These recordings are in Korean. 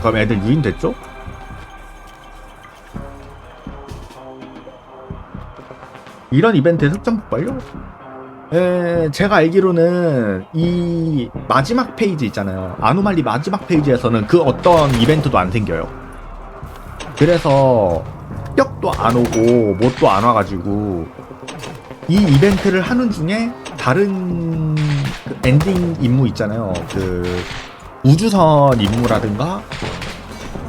그럼 애들 유인됐죠? 이런 이벤트 특정 폭발요? 에, 제가 알기로는 이 마지막 페이지 있잖아요. 아노말리 마지막 페이지에서는 그 어떤 이벤트도 안 생겨요. 그래서 격도 안 오고 뭣도 안 와가지고 이 이벤트를 하는 중에 다른 그 엔딩 임무 있잖아요. 그 우주선 임무라든가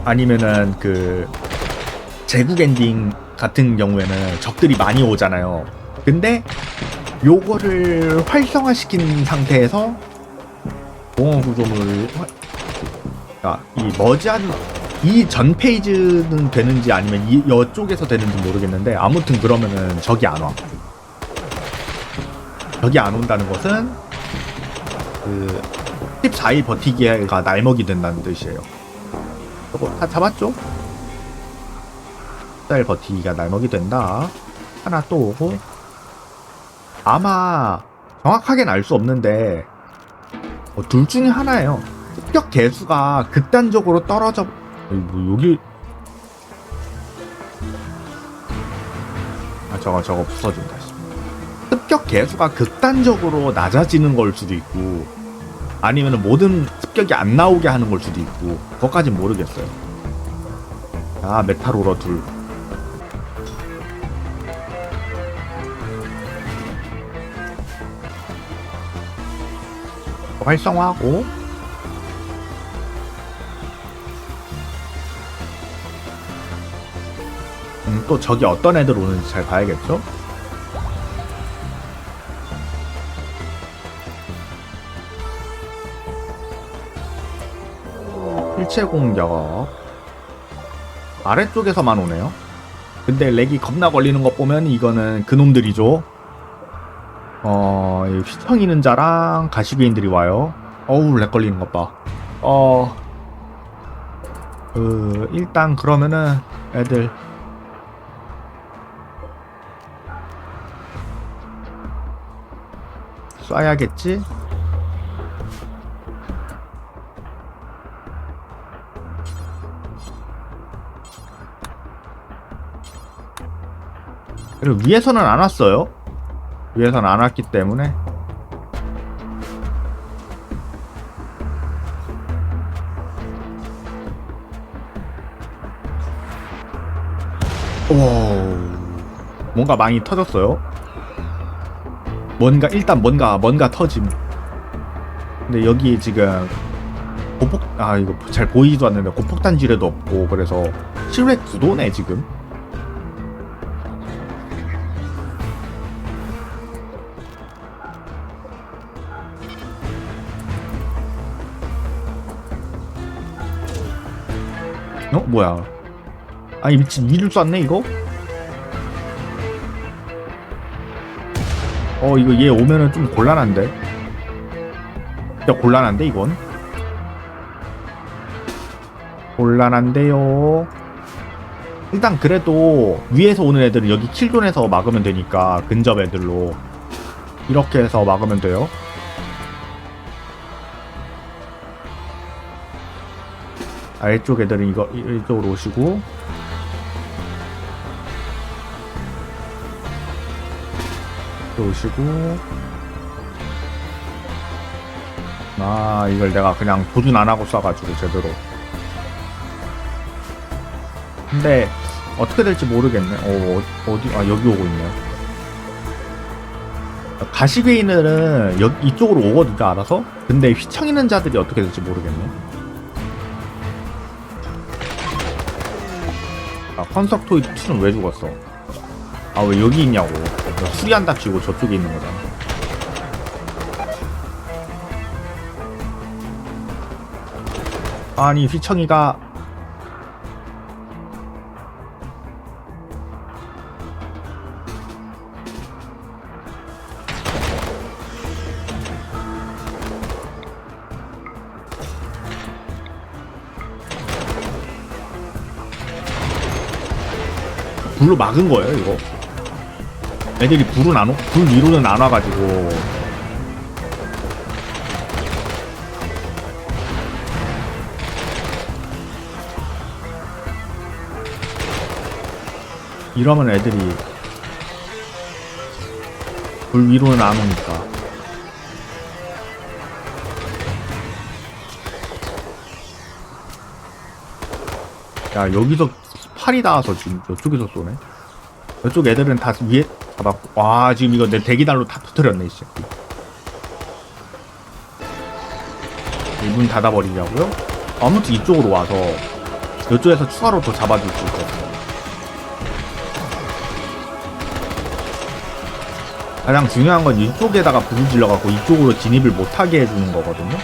아니면은 그 제국 엔딩 같은 경우에는 적들이 많이 오잖아요. 근데 요거를 활성화시킨 상태에서 공허 구조물 아, 이 머지않은 이전 페이지는 되는지 아니면 이 여쪽에서 되는지 모르겠는데 아무튼 그러면은 적이 안 와. 적이 안 온다는 것은 그 14일 버티기가 날먹이 된다는 뜻이에요. 저거 다 잡았죠? 14일 버티기가 날먹이 된다. 하나 또 오고 아마 정확하게는 알 수 없는데 어, 둘 중에 하나예요. 습격 개수가 극단적으로 떨어져 뭐 여기 아 저거 저거 부서진다. 씨. 습격 개수가 극단적으로 낮아지는 걸 수도 있고 아니면 모든 습격이 안 나오게 하는 걸 수도 있고 그것까진 모르겠어요. 아 메탈오러 둘. 활성화하고 음, 또 저기 어떤 애들 오는지 잘 봐야겠죠? 일체 공격 아래쪽에서만 오네요. 근데 렉이 겁나 걸리는 것 보면 이거는 그놈들이죠. 어, 이 휘청이는 자랑 가시괴인들이 와요. 어우, 렉 걸리는 것 봐. 어, 그, 일단 그러면은 애들 쏴야겠지? 그리고 위에서는 안 왔어요. 위에서는 안 왔기 때문에 오 뭔가 많이 터졌어요. 뭔가 일단 뭔가 뭔가 터짐. 근데 여기 지금 고폭 아 이거 잘 보이지도 않는데 고폭탄 지뢰도 없고 그래서 실외 구도네 지금. 뭐야? 아니 미친 위를 쐈네 이거? 어 이거 얘 오면은 좀 곤란한데? 진짜 곤란한데 이건? 곤란한데요. 일단 그래도 위에서 오는 애들은 여기 킬존에서 막으면 되니까 근접 애들로. 이렇게 해서 막으면 돼요 아래쪽 애들은 이거 이- 이쪽으로 오시고. 이렇게 오시고. 아 이걸 내가 그냥 도준 안 하고 쏴가지고 제대로. 근데 어떻게 될지 모르겠네. 어 어- 어디 아 여기 오고 있네요 가시괴인들은 여, 이쪽으로 오거든요 알아서. 근데 휘청 있는 자들이 어떻게 될지 모르겠네 아 컨석토이 2는 왜 죽었어? 아 왜 여기 있냐고. 수리한다 치고 저쪽에 있는 거잖아. 아니 휘청이가 불로 막은 거예요 이거. 애들이 불은 안, 오, 불 위로는 안 와가지고. 이러면 애들이 불 위로는 안 오니까. 야 여기서 팔이 닿아서 지금 이쪽에서 쏘네. 이쪽 애들은 다 위에 잡았고. 와 지금 이거 내 대기달로 다 터뜨렸네 이 새끼. 이문 닫아버리자고요? 아무튼 이쪽으로 와서 이쪽에서 추가로 더 잡아줄 수 있거든요. 가장 중요한 건 이쪽에다가 불을 질러갖고 이쪽으로 진입을 못하게 해주는 거거든요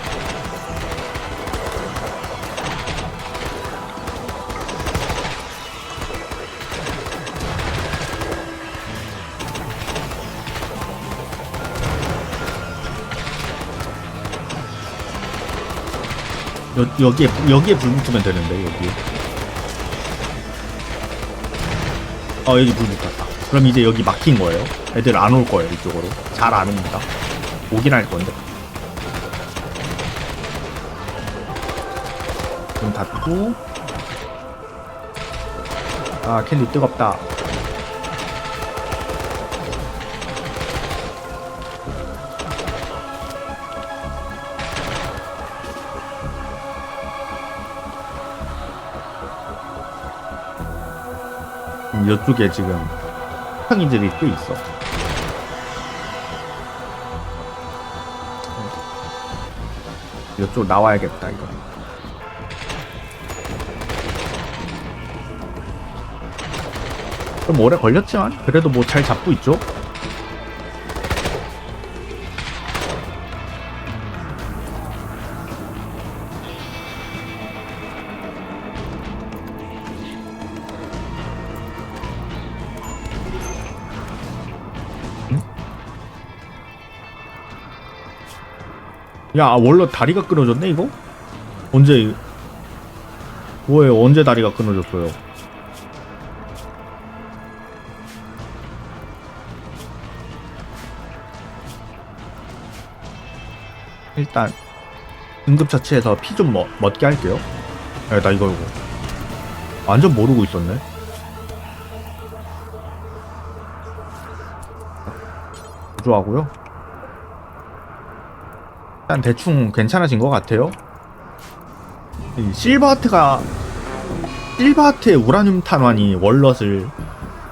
여, 여기에 여기에 불 붙으면 되는데 여기. 어 여기 불 붙었다. 그럼 이제 여기 막힌 거예요. 애들 안 올 거예요 이쪽으로. 잘 안 옵니다. 오긴 할 건데. 좀 닫고. 아 캔디 뜨겁다. 음, 이쪽에 지금 형이들이 꽤 있어. 이쪽 나와야겠다 이거. 좀 오래 걸렸지만 그래도 뭐 잘 잡고 있죠. 야 원래 다리가 끊어졌네 이거? 언제 뭐예요? 언제 다리가 끊어졌어요? 일단 응급처치해서 피좀 멋게 할게요. 야, 나 이거 이거. 완전 모르고 있었네. 구조하고요 일단 대충 괜찮아진 것 같아요. 이 실버하트가 실버하트의 우라늄 탄환이 월럿을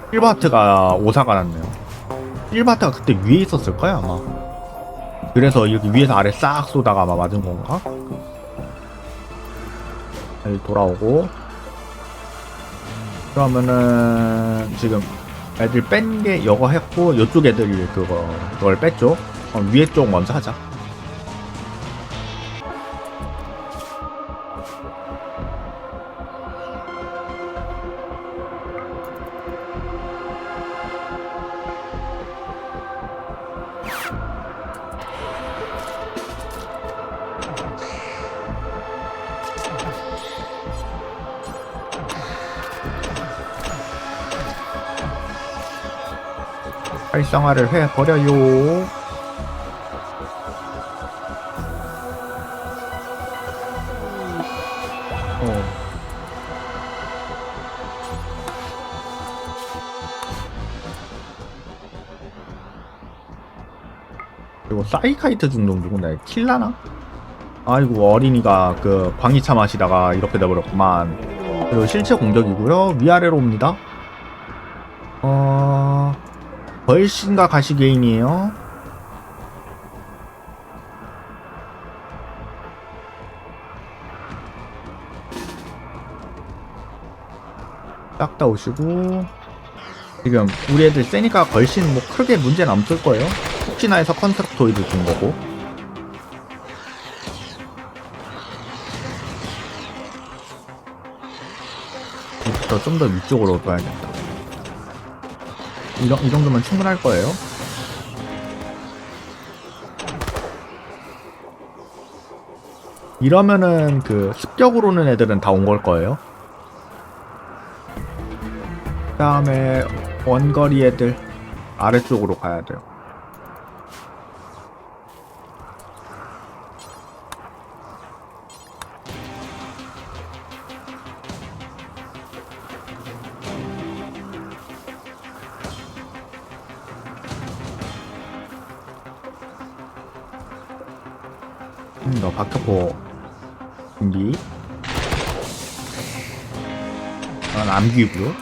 실버하트가 오사가 났네요. 실버하트가 그때 위에 있었을 거야 아마. 그래서 이렇게 위에서 아래 싹 쏘다가 아마 맞은 건가? 여기 돌아오고 그러면은 지금 애들 뺀게 이거 했고 이쪽 애들이 그거 그걸 뺐죠. 어, 위에 쪽 먼저 하자. 활성화를 해버려요. 어. 그리고 사이카이트 중독 누구나 킬라나? 아이고 어린이가 그 광희차 마시다가 이렇게 돼버렸구만. 그리고 실체 공격이고요. 위아래로 옵니다. 벌신과 가시 게임이에요. 딱 다 오시고 지금 우리 애들 세니까 벌신 뭐 크게 문제는 없을 거예요. 혹시나 해서 컨스트럭토이드 준 거고. 이부터 좀더 위쪽으로 둬야겠다. 이, 정- 이 정도면 충분할 거예요. 이러면은 그 습격으로는 애들은 다 온 걸 거예요. 그 다음에 원거리 애들 아래쪽으로 가야 돼요. 너 박격포 준비. 난 암기고요.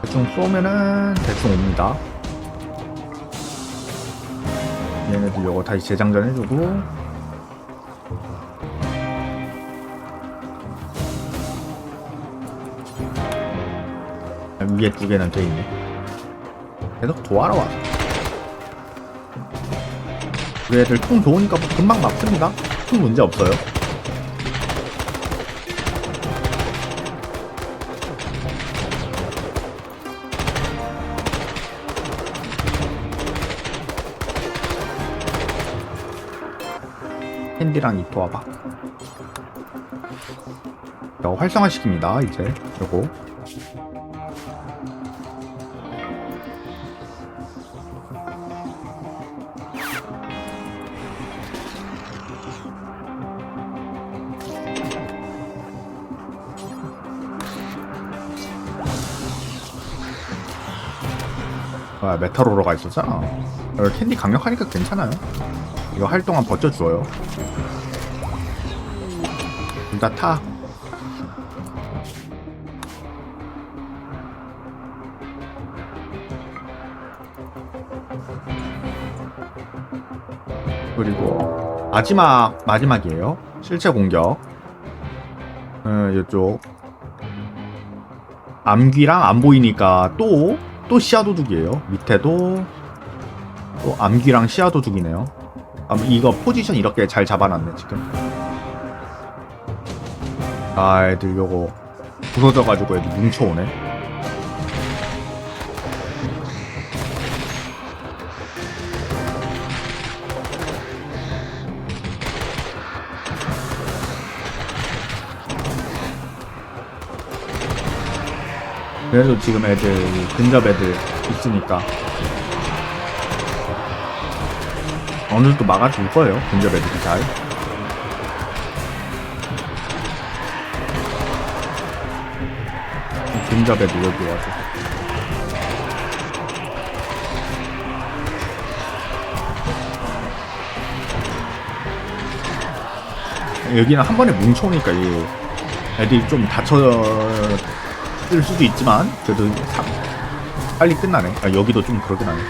대충 쏘면은 대충 옵니다. 얘네들 요거 다시 재장전 해주고 위에 두 개는 돼 있네. 계속 도와러 와. 우리 애들 총 좋으니까 뭐 금방 막습니다. 총 문제 없어요. 핸디랑 이토 와봐. 자, 활성화 시킵니다. 이제 요거. 아, 메탈오러가 있었잖아. 어, 캔디 강력하니까 괜찮아요. 이거 할 동안 버텨줘요. 둘다 타. 그리고 마지막 마지막이에요. 실체 공격. 어, 이쪽 암귀랑 안 보이니까 또또 시야 도둑이에요. 밑에도 또 암귀랑 시야 도둑이네요. 아, 이거 포지션 이렇게 잘 잡아놨네 지금. 아 애들 요거 부서져가지고 애들 뭉쳐오네. 그래도 지금 애들 근접 애들 있으니까 어느 정도 막아줄 거예요 근접 애들이 잘 애들 여기 와서 여기는 한 번에 뭉쳐오니까 이 애들이 좀뜰 수도 있지만 그래도 사- 빨리 끝나네. 아, 여기도 좀 그러긴 하네.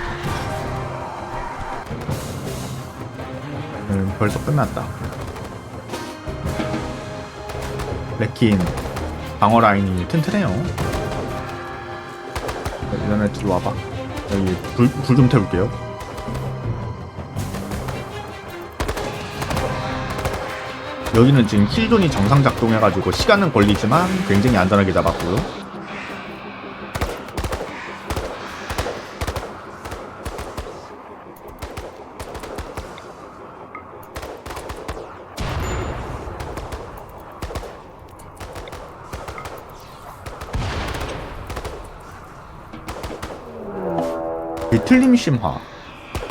음, 벌써 끝났다. 레킨 방어 라인이 튼튼해요. 이런 애 들어와봐. 여기 불 좀 태울게요. 여기는 지금 킬존이 정상 작동해가지고 시간은 걸리지만 굉장히 안전하게 잡았고요. 틀림 심화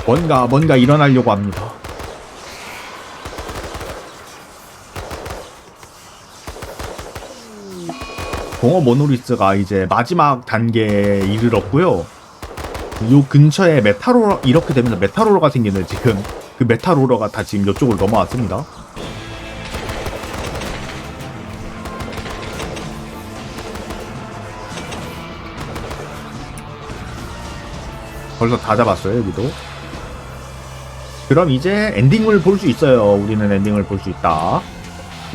뭔가 뭔가 일어나려고 합니다. 공어 모노리스가 이제 마지막 단계에 이르렀고요. 요 근처에 메타로러 이렇게 되면서 메타로러가 생기는 지금 그 메타로러가 다 지금 이쪽으로 넘어왔습니다. 벌써 다 잡았어요 여기도. 그럼 이제 엔딩을 볼 수 있어요. 우리는 엔딩을 볼 수 있다.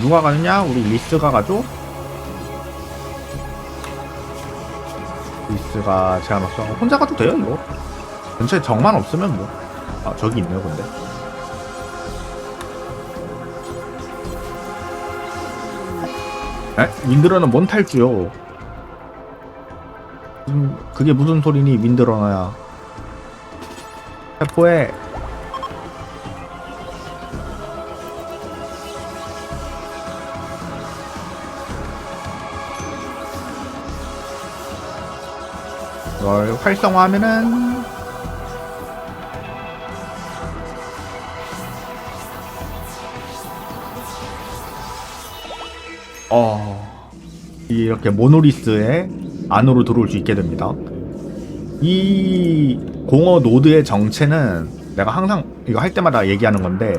누가 가느냐? 우리 리스가 가죠? 리스가 제한 없어. 혼자 가도 돼요, 이거. 근처에 적만 없으면 뭐. 아, 저기 있네요, 근데. 에? 윈드러는 뭔 탈주요? 음, 그게 무슨 소리니, 윈드러너야. 세포에 이걸 활성화하면은 어 이렇게 모노리스의 안으로 들어올 수 있게 됩니다. 이 공허 노드의 정체는 내가 항상 이거 할 때마다 얘기하는 건데,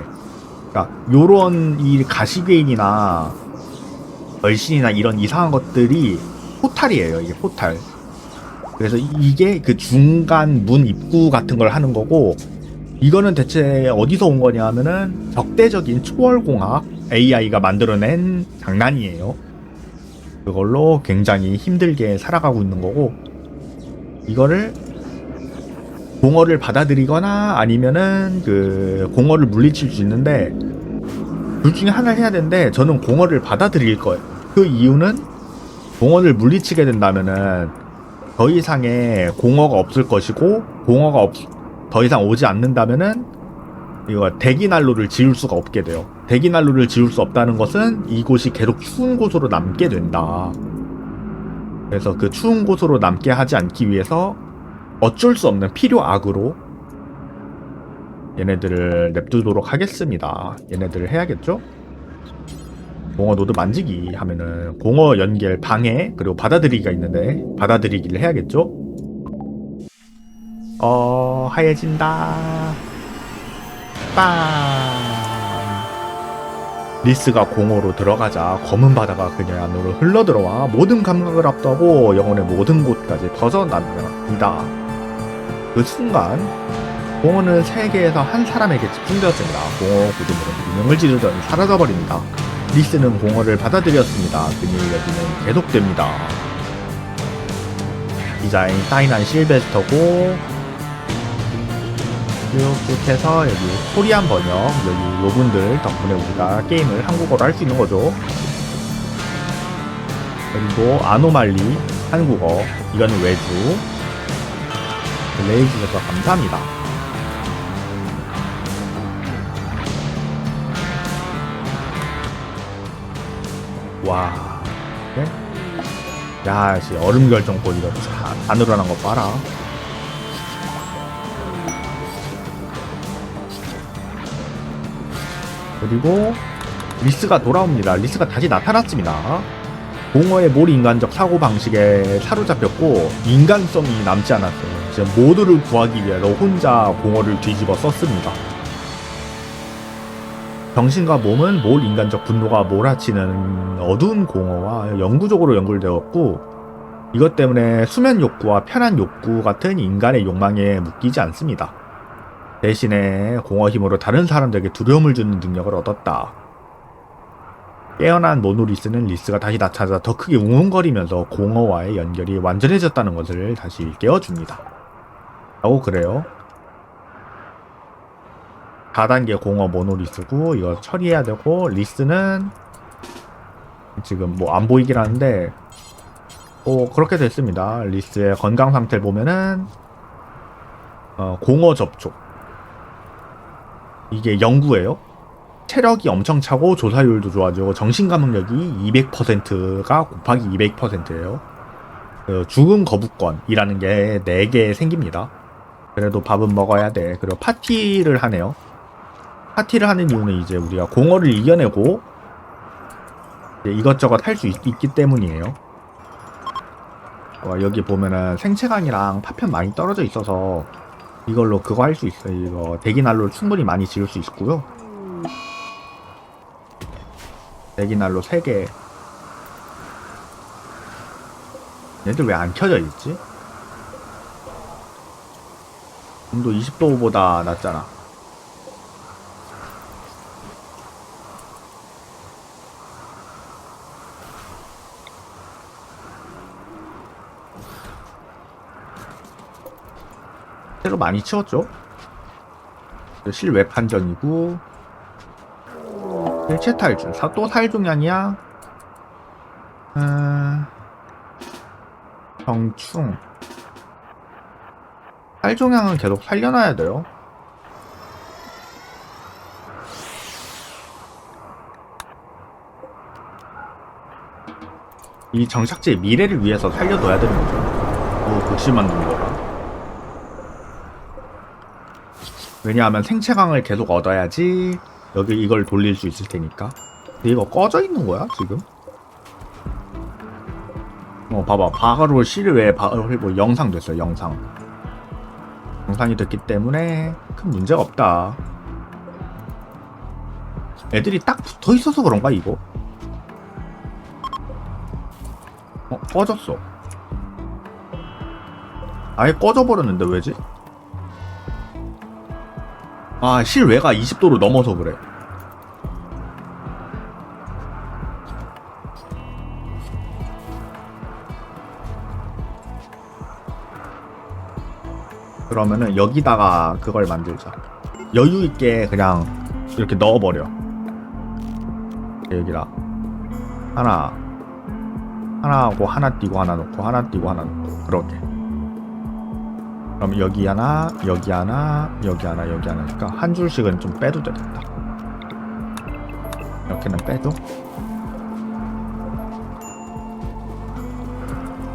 그러니까 요런 이 가시괴인이나 얼신이나 이런 이상한 것들이 포탈이에요. 이게 포탈. 그래서 이- 이게 그 중간 문 입구 같은 걸 하는 거고, 이거는 대체 어디서 온 거냐 하면은 적대적인 초월공학 AI가 만들어낸 장난이에요. 그걸로 굉장히 힘들게 살아가고 있는 거고, 이거를 공허를 받아들이거나 아니면은 그 공허를 물리칠 수 있는데 둘 중에 하나를 해야 되는데 저는 공허를 받아들일 거예요. 그 이유는 공허를 물리치게 된다면은 더 이상의 공허가 없을 것이고 공허가 없, 더 이상 오지 않는다면은 이거 대기 난로를 지울 수가 없게 돼요. 대기 난로를 지울 수 없다는 것은 이곳이 계속 추운 곳으로 남게 된다. 그래서 그 추운 곳으로 남게 하지 않기 위해서 어쩔 수 없는 필요악으로 얘네들을 냅두도록 하겠습니다. 얘네들을 해야겠죠? 공허 노드 만지기 하면은 공허 연결 방해 그리고 받아들이기가 있는데 받아들이기를 해야겠죠? 어 하얘진다. 빵. 리스가 공허로 들어가자 검은 바다가 그녀의 안으로 흘러 들어와 모든 감각을 압도하고 영혼의 모든 곳까지 벗어납니다. 그 순간 공허는 세계에서 한 사람에게 집중되었습니다. 공허 구름으로 유명을 지르더니 사라져버립니다. 리스는 공허를 받아들였습니다. 그녀의 여기는 계속됩니다. 디자인 사인한 실베스터고 쭉쭉 해서 여기 코리안 번역 여기 요분들 덕분에 우리가 게임을 한국어로 할 수 있는 거죠. 그리고 아노말리 한국어 이거는 외주 레이즈에서 감사합니다. 와, 네? 야, 씨 얼음 결정골 이거 다, 다 늘어난 거 봐라. 그리고 리스가 돌아옵니다. 리스가 다시 나타났습니다. 공허의 몰인간적 사고 방식에 사로잡혔고 인간성이 남지 않았어요. 지금 모두를 구하기 위해서 혼자 공허를 뒤집어 썼습니다. 정신과 몸은 몰인간적 분노가 몰아치는 어두운 공허와 영구적으로 연결되었고 이것 때문에 수면 욕구와 편한 욕구 같은 인간의 욕망에 묶이지 않습니다. 대신에 공허 힘으로 다른 사람들에게 두려움을 주는 능력을 얻었다. 깨어난 모노리스는 리스가 다시 나타나 더 크게 웅웅거리면서 공허와의 연결이 완전해졌다는 것을 다시 깨워줍니다. 라고 그래요. 4단계 공허 모노리스고 이거 처리해야 되고 리스는 지금 뭐 안 보이긴 하는데 어 그렇게 됐습니다. 리스의 건강 상태를 보면은 어, 공허 접촉 이게 영구예요. 체력이 엄청 차고 조사율도 좋아지고 정신 감각력이 200%가 곱하기 200%예요. 그 죽음 거부권이라는 게 4개 생깁니다. 그래도 밥은 먹어야 돼. 그리고 파티를 하네요. 파티를 하는 이유는 이제 우리가 공허를 이겨내고 이것저것 할 수 있기 때문이에요. 어, 여기 보면은 생체강이랑 파편 많이 떨어져 있어서 이걸로 그거 할 수 있어요. 이거 대기난로를 충분히 많이 지을 수 있고요. 대기난로 3개. 얘들 왜 안 켜져 있지? 온도 20도보다 낮잖아. 새로 많이 치웠죠? 실외 판정이고 일체 사- 또 살종량이야? 음... 정충. 살종량은 계속 살려놔야 돼요. 이 정착지의 미래를 위해서 살려둬야 되는 거죠. 뭐 극심 만드는 거라. 왜냐하면 생체강을 계속 얻어야지 여기 이걸 돌릴 수 있을 테니까. 근데 이거 꺼져 있는 거야 지금? 어 봐봐. 바로 실외 바로 뭐 영상 됐어요 영상. 영상이 됐기 때문에 큰 문제가 없다. 애들이 딱 붙어 있어서 그런가 이거? 어 꺼졌어. 아예 꺼져버렸는데 왜지? 아 실외가 20도로 넘어서 그래. 그러면은 여기다가 그걸 만들자. 여유 있게 그냥 이렇게 넣어버려. 여기다 하나. 하나 하고 하나 띄고 하나 넣고 하나 띄고 하나 넣고. 그렇게 그럼 여기 하나 여기 하나 여기 하나 여기 하나니까 한 줄씩은 좀 빼도 되겠다. 이렇게는 빼도?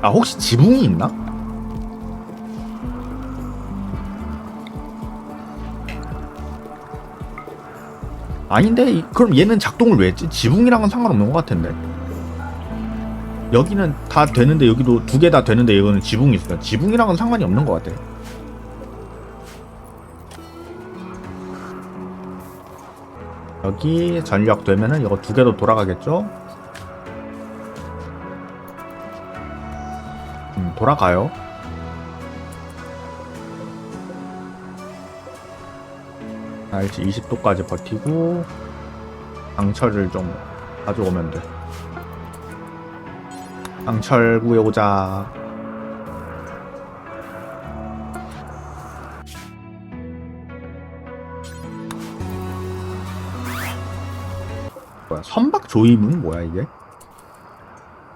아 혹시 지붕이 있나? 아닌데 이- 그럼 얘는 작동을 왜 했지? 지붕이랑은 상관없는 것 같은데. 여기는 다 되는데 여기도 두 개 다 되는데 이거는 지붕이 있어요. 지붕이랑은 상관이 없는 것 같아 여기 전력 되면은 이거 두 개도 돌아가겠죠? 음, 돌아가요. 알지? 20도까지 버티고 강철을 좀 가져오면 돼. 강철 구해오자 뭐야 선박 조임은 뭐야 이게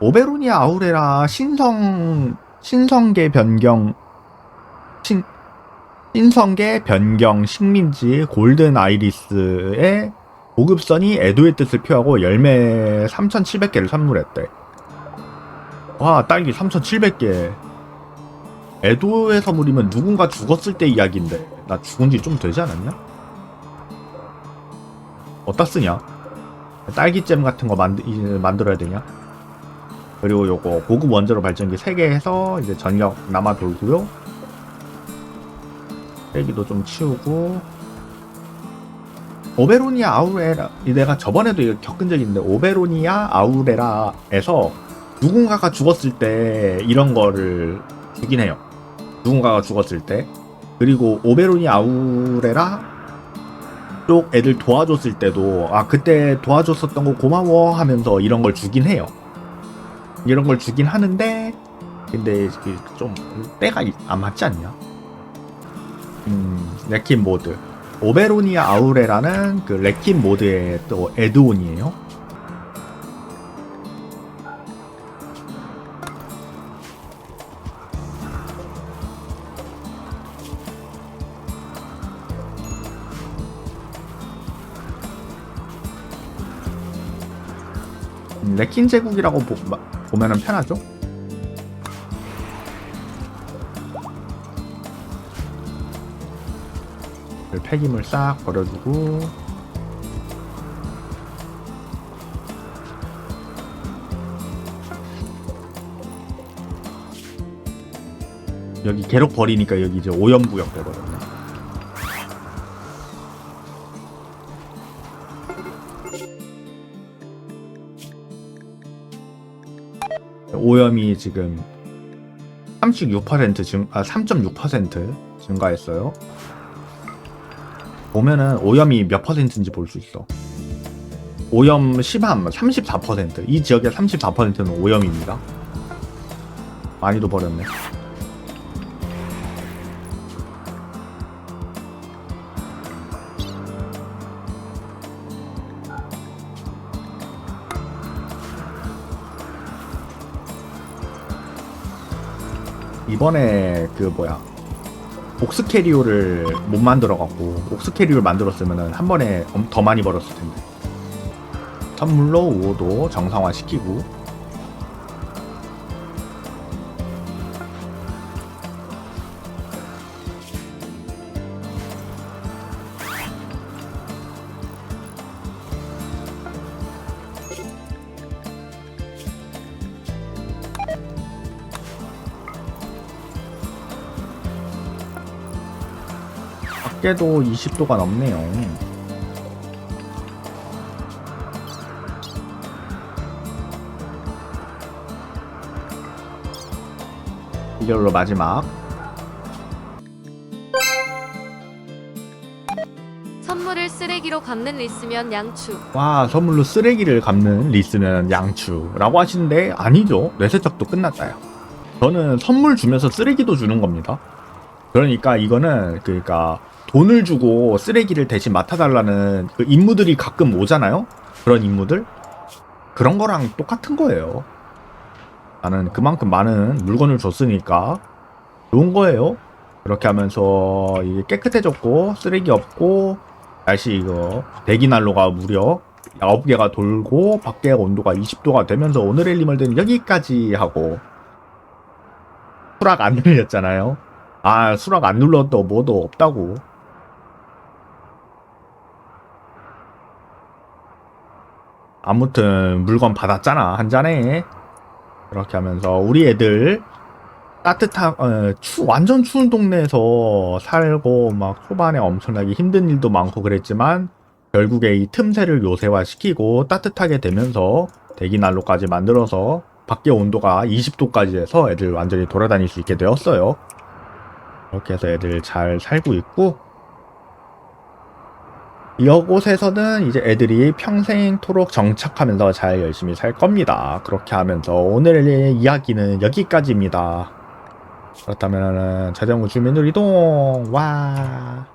오베로니아 아우레라 신성 신성계 변경 신 신성계 변경 식민지 골든 아이리스의 보급선이 에도의 뜻을 표하고 열매 3,700개를 선물했대. 와, 딸기 3,700개. 에도의 선물이면 누군가 죽었을 때 이야기인데 나 죽은 지 좀 되지 않았냐? 어디다 쓰냐? 딸기잼 같은 거 만드, 만들어야 되냐? 그리고 요거 고급 원자로 발전기 3개 해서 이제 전력 남아 돌고요. 빼기도 좀 치우고 오베로니아 아우레라 이 내가 저번에도 겪은 적이 있는데 오베로니아 아우레라에서 누군가가 죽었을 때 이런 거를 주긴 해요 누군가가 죽었을 때 그리고 오베로니아 아우레라 쪽 애들 도와줬을 때도 아 그때 도와줬었던 거 고마워 하면서 이런 걸 주긴 해요 이런 걸 주긴 하는데 근데 좀 때가 안 맞지 않냐 음, 레킨 모드. 오베로니아 아우레라는 그 레킨 모드의 또 에드온이에요. 레킨 제국이라고 보, 보면은 편하죠? 그 폐기물 싹 버려주고 여기 계속 버리니까 여기 이제 오염구역 되거든요. 오염이 지금 36% 증, 아, 3.6% 증가했어요. 보면은 오염이 몇 퍼센트인지 볼 수 있어. 오염 심함 34%. 이 지역의 34%는 오염입니다. 많이도 버렸네. 이번에 그 뭐야 옥스 캐리오를 못 만들어 갖고 옥스 캐리오를 만들었으면은 한 번에 엄- 더 많이 벌었을 텐데. 선물로 5도 정상화 시키고 밖에도 20도가 넘네요. 이걸로 마지막 선물을 쓰레기로 갚는 리스면 양추. 와 선물로 쓰레기를 갚는 리스는 양추라고 하시는데 아니죠 뇌세척도 끝났다요 저는 선물 주면서 쓰레기도 주는 겁니다 그러니까 이거는 그러니까 돈을 주고 쓰레기를 대신 맡아달라는 그 임무들이 가끔 오잖아요? 그런 임무들? 그런 거랑 똑같은 거예요. 나는 그만큼 많은 물건을 줬으니까 좋은 거예요. 그렇게 하면서 이게 깨끗해졌고 쓰레기 없고 날씨 이거 대기 난로가 무려 9개가 돌고 밖에 온도가 20도가 되면서 오늘의 리멀드는 여기까지 하고 수락 안 눌렸잖아요. 아 수락 안 눌러도 뭐도 없다고 아무튼 물건 받았잖아 한 잔에 그렇게 하면서 우리 애들 따뜻한 어, 추 완전 추운 동네에서 살고 막 초반에 엄청나게 힘든 일도 많고 그랬지만 결국에 이 틈새를 요새화시키고 따뜻하게 되면서 대기 난로까지 만들어서 밖에 온도가 20도까지 해서 애들 완전히 돌아다닐 수 있게 되었어요. 이렇게 해서 애들 잘 살고 있고 이곳에서는 이제 애들이 평생토록 정착하면서 잘 열심히 살 겁니다. 그렇게 하면서 오늘의 이야기는 여기까지입니다. 그렇다면 자전거 주민들 이동 와